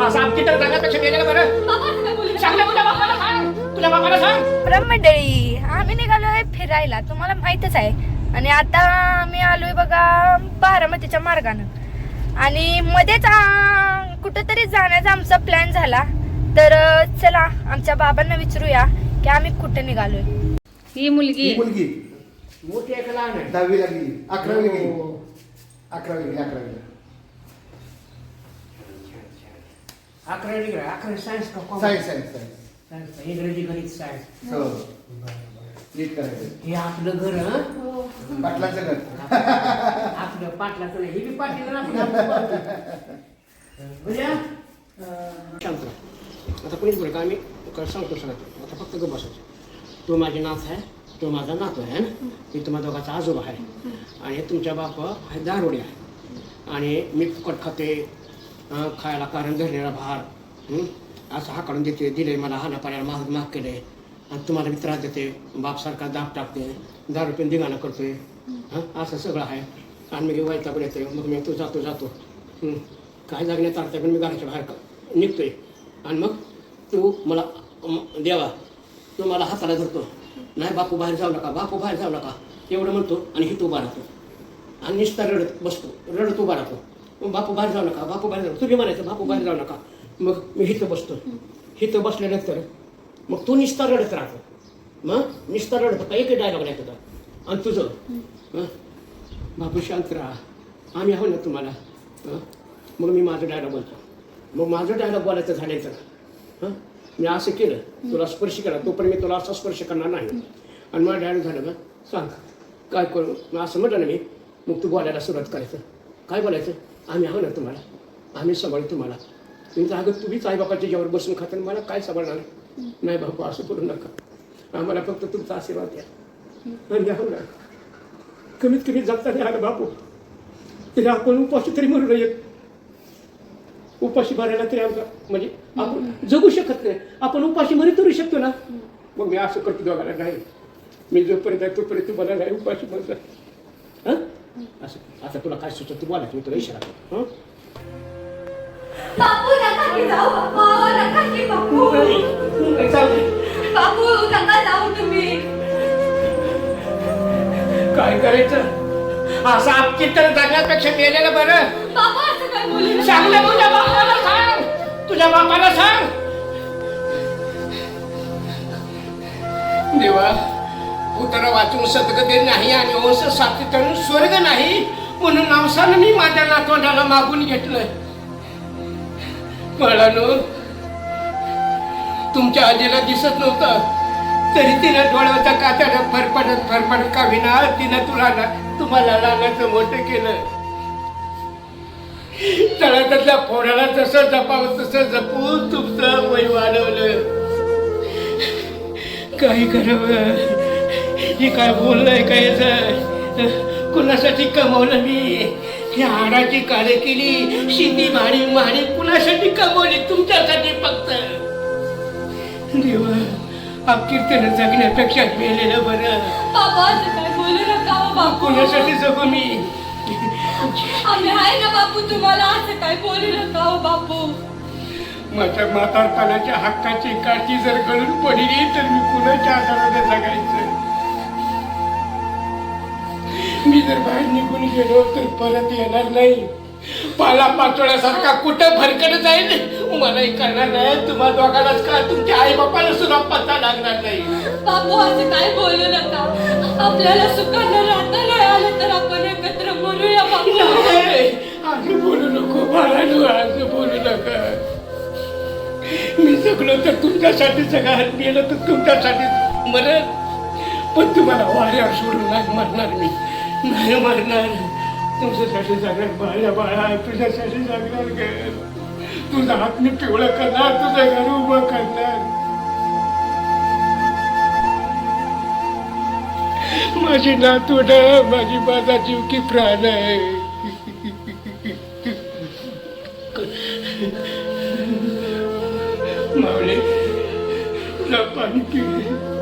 असं आमची तर जगापेक्षा गेलेलं बरं? बाबा असं काय बोलू सांग ना तुझ्या बापाला सांग. तुझ्या बापाला सांग. परम मंडळी आम्ही निघालोय फिरायला. तुम्हाला माहितच आहे. आणि आता आम्ही आलोय बघा बारामतीच्या मार्गानं. आणि मध्येच आ, कुठंतरी जाण्याचा आमचा प्लॅन झाला. तर अ, चला आमच्या बाबांना विचारूया की आम्ही कुठे निघालोय. ही मुलगी. ही मुलगी. मोठी आहे का लहान आहे. दहावीला गेली अकरावीला गेली हो. अकरावी गेली अकरावीला अकरावी डिग्री अकरावी सायन्स का commerce? Science science science science का? इंग्रजी गणित सायन्स हो. नीट करायचं. हे आपलं घर हं? पाटलांचं घर. आपलं पाटलाचं नाही हे बी पाटील ना आपलं आपलं पाटील. म्हणजे अं, राहा. आता कोणीच बरं का आम्ही? क- सांगतो सगळं आता फक्त गप्प बसायचं. तो माझे नाथ आहे. तो माझा नातू आहे ना मी तुम्हा दोघाचा आजोबा आहे. आणि तुमच्या बाप आहे दारोडे आहे. आणि मी फुकट खाते खायला कारण धरलेला भार. असं हाकडून देते दिले मला हाना पाण्याला महाग महाग केले आणि तुम्हाला मी त्रास देते बापसारखा दाब टाकते दारू पिऊन दिगाणं करतोय. हं? असं सगळं आहे. आणि मी वैतागून येते मग मी तो जातो जातो. काय जागण्यात अर्थ पण मी घराच्या बाहेर निघतोय. आणि मग तू मला देवा तू मला हाताला धरतो. नाही बापू बाहेर जाऊ नका बापू बाहेर जाऊ नका. एवढं म्हणतो आणि हित उभा राहतो. आणि निस्ता रडत बसतो रडत उभा राहतो. मग बापू बाहेर जाऊ नका बापू बाहेर जाऊ तुम्ही म्हणायचं बापू बाहेर जाऊ नका. मग मी हिथं बसतो. हिथं बसल्यानंतर मग तू निस्ता रडत राहतो. मग निस्ता रडत होता एकही डायलॉग नाही तुझा आणि तुझं? बापू शांत राहा. आम्ही आहो ना तुम्हाला. हं? मग मी माझं डायलॉग बोलतो. मग माझं डायलॉग बोलायचं झाल्याचं हां? मी असं केलं. तुला स्पर्श केला. तोपर्यंत मी तुला असा स्पर्श करणार नाही. आणि माझं डायलॉग झालं ना सांग. काय करू? मग असं म्हटलं ना मी. मग तू बोलायला सुरुवात करायचं. काय बोलायचं? आम्ही आहो ना तुम्हाला. आम्ही सांभाळू तुम्हाला. तुमचं अगं तुम्हीच आईबापाच्या जेवण बसून खाता आणि मला काय सांभाळणार? नाही बापू असं करू नका. आम्हाला फक्त तुमचा आशीर्वाद द्या. आणि आहो ना कमीत कमी जगता नाही आलं बापू. तरी आपण उपाशी तरी म्हणू नये. उपाशी भरायला तरी आमचा म्हणजे आपण जगू शकत नाही. आपण उपाशी मरी तरी शकतो ना. मग मी असं करतो दोघाला नाही. मी जोपर्यंत आहे तोपर्यंत तुम्हाला नाही उपाशी म्हणतात हां? असं आता तुला काय सुचत तू बोलायचं मी तुला इशारा करतो हं? बापू नका की जाऊ बाबा नका की बापू बापू नका जाऊ तुम्ही काय करायचं असं आपली तर जगण्यापेक्षा मेलेलं बरं बाबा असं काय बोलू नका. सांग तुझ्या बापाला सांग तुझ्या बापाला सांग देवा उतर वाचून सद्गती नाही आणि वंश साथी तरुण स्वर्ग नाही म्हणून नवसानं मी माझ्या नातवंडाला मागून घेतलंय. कळलं तुमच्या आजीला दिसत नव्हतं. तरी तिनं डोळ्याचा कात्यानं फरफडत फरफडत का विना तिनं तुला तुम्हाला लागायचं मोठं केलं. तळ्यातल्या पोराला जसं जपावं तसं जपून तुमचं वय वाढवलं. काही करावं. हे काय बोललंय काय याचं? कुणासाठी कमवलं मी? ही हाडाची काळे केली शेती माडी माडी कुणासाठी कमवली तुमच्यासाठी फक्त? देवा अखेर जगण्यापेक्षा मेलेलं बरं. बाबा असं काय बोलू नका हो बापू कुणासाठी जगू मी? आम्ही आहे ना बापू तुम्हाला असं काय बोलू नका हो बापू. माझ्या म्हातारपणाच्या हक्काची काठी जर गळून पडली तर मी कुणाच्या आधाराने जगायचं? मी जर बाहेर निघून गेलो तर परत येणार नाही. पाला पाचोळ्यासारखा कुठं भरकड जाईल? मलाही करणार नाही. तुम्हा दोघांनाच का? तुमच्या आई बापाला सुद्धा पत्ता लागणार नाही. बापू असं काय बोलू नका. आपल्याला सुखानं राहता नाही आलं तर आपण एकत्र बोलूया बापू. नाही, असं बोलू नको बाळानो असं बोलू नका. मी जगलो तर तुमच्यासाठी सगळ्यात गेलं तर तुमच्यासाठी मरत पण तुम्हाला वाऱ्यावर सोडून नाही मरणार मी. नाही म्हणणार. तुमच्यासाठी जगणार बाळा बाळा तुझ्यासाठी जागणार घर तुझा हात मी पिवळं करणार तुझं घर उभं करणार. माझी नातूड माझी माझा जीव की प्राण आहे. मावळे तुला पाणी पिले